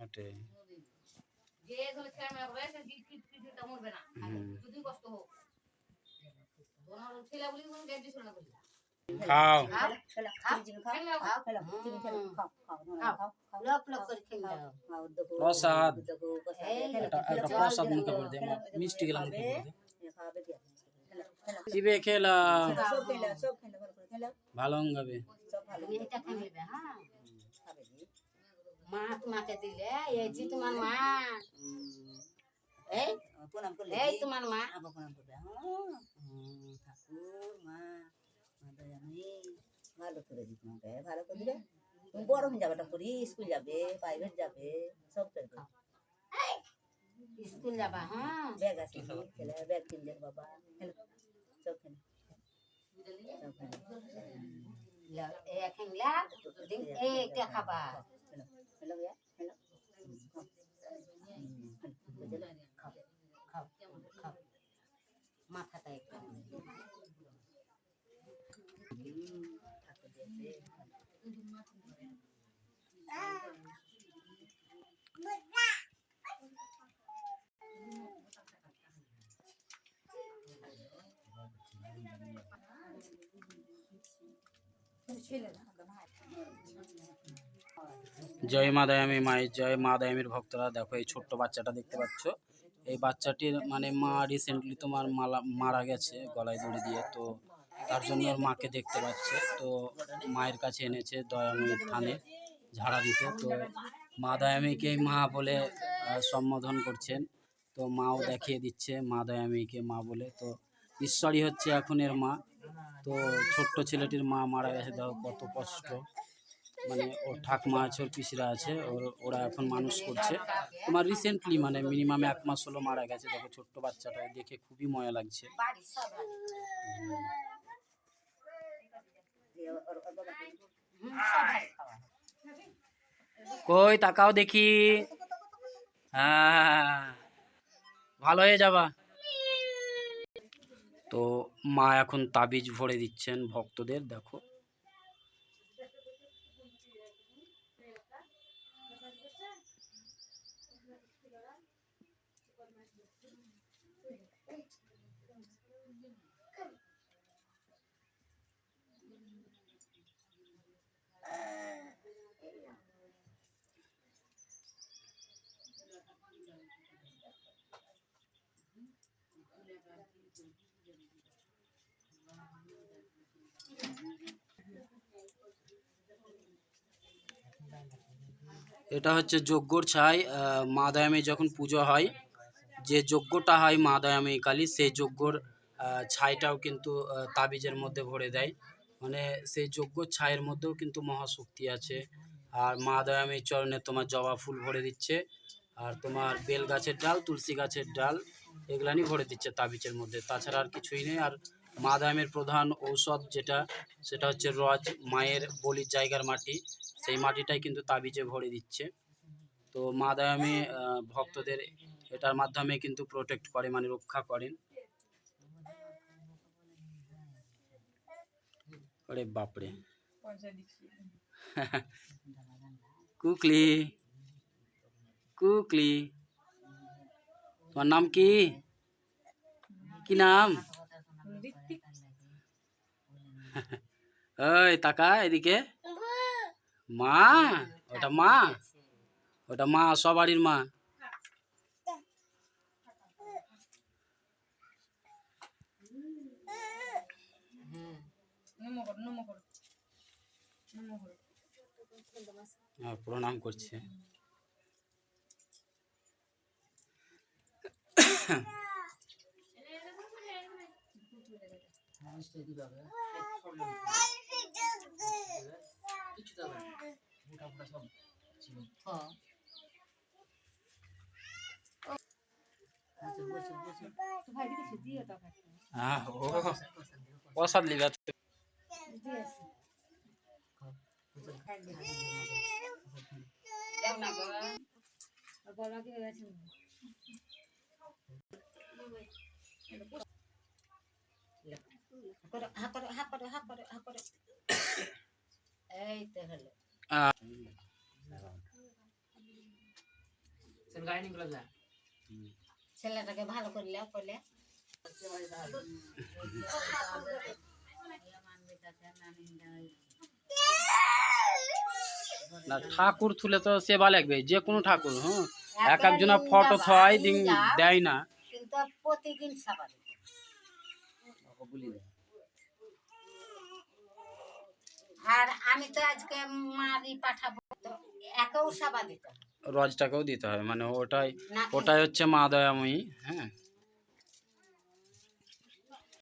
ওটাই যে ধরে ছেড়ে মেয়ে হবে সে কি কি কি মরবে না। হুম। যদি কষ্ট হোক। তোমার ছেলে বলি কোনো গ্যারান্টি ছিল না বলি। খাও। লপ লপ করে খেয়ে দাও প্রসাদ। একটা একটা প্রসাদ মুখে করে দে মা- মিষ্টি গেলা মুখে করে দে। চিবে খেলাম ভালো গাবে তুমি এটা খেয়ে নেবে হ্যাঁ। মা তোমাকে দিলে এই যে তোমার মা। এই এই তোমার মা। ভালো করে দিই তোমাকে ভালো করে দিবে তুমি বড় হয়ে যাবে করি স্কুল যাবে প্রাইভেট যাবে সব করবে স্কুল যাবা হ্যাঁ। ব্যাগ আছে খেলে ব্যাগ কিনলে বাবা খেলো। সব খেলে। খাবা? জয় মা মায়ের জয় মা দয়ামীর ভক্তরা দেখো এই ছোট্ট বাচ্চাটা দেখতে পাচ্ছ। এই বাচ্চাটির মানে মা রিসেন্টলি তোমার মালা, মারা গেছে গলায় দড়ি দিয়ে, তো তার জন্য ওর মাকে দেখতে পাচ্ছে। তো মায়ের কাছে এনেছে দয়াময়ীর থানে ঝাড়া দিতে। তো মা দয়ামীকে মা বলে সম্বোধন করছেন। তো মাও দেখিয়ে দিচ্ছে মা দয়ামীকে মা বলে। তো ঈশ্বরই হচ্ছে এখন এর মা। তো ছোট্ট ছেলেটির মা মারা গেছে, দেখো কত কষ্ট। মানে ওর ঠাকমা আছে, ওর পিসিরা আছে, ওর, ওরা এখন মানুষ করছে। তোমার রিসেন্টলি মানে মিনিমাম এক মাস হলো মারা গেছে। দেখো ছোট্ট বাচ্চাটা, দেখে খুবই ময়া লাগছে। কই তাকাও দেখি। হ্যাঁ। ভালো হয়ে যাবা। তো মা এখন তাবিজ ভরে দিচ্ছেন ভক্তদের, দেখো। এটা হচ্ছে যজ্ঞর ছাই মা দয়ামী যখন পুজো হয়, যে যজ্ঞটা হয় মা দয়ামী কালী, সেই যজ্ঞর ছাইটাও কিন্তু তাবিজের মধ্যে ভরে দেয়। মানে সেই যজ্ঞ ছাইয়ের মধ্যেও কিন্তু মহাশক্তি আছে। আর মা দয়ামীর চরণে তোমার জবা ফুল ভরে দিচ্ছে। আর তোমার বেল গাছের ডাল, তুলসী গাছের ডাল এগুলানি ভরে দিচ্ছে তাবিজের মধ্যে। তাছাড়া আর কিছুই নেই। আর মা দয়ামীর প্রধান ঔষধ যেটা সেটা হচ্ছে রজ মায়ের বলির জায়গার মাটি। সেই মাটিটাই কিন্তু তাবিজে ভরে দিচ্ছে। তো মা দয়ামী আহ, ভক্তদের এটার মাধ্যমে কিন্তু প্রোটেক্ট করে মানে রক্ষা করেন। আরে বাপরে। কুকলি কুকলি। তোমার নাম কি? কি নাম? ওই তাকা এদিকে। মা ওটা মা। ওটা মা সবারই মা। প্রণাম করছে। প্রসাদ লিবে দেও না গো। করো, হা করো হা করো হা করো হা করো এই তো হলো ছেলেটাকে ভালো করলে করলে না ঠাকুর তুলে তো সেবা লাগবে যে কোনো ঠাকুর হ্যাঁ এক একজনা ফটো থয় দিন দেয় না। কিন্তু প্রতিদিন সাবা দিত। আর আমি তো আজকে মারি পাঠাবো তো একেও সাবা দিত রজটাকেও দিতে হবে মানে ওটাই ওটাই হচ্ছে মা দয়াময়ী হ্যাঁ?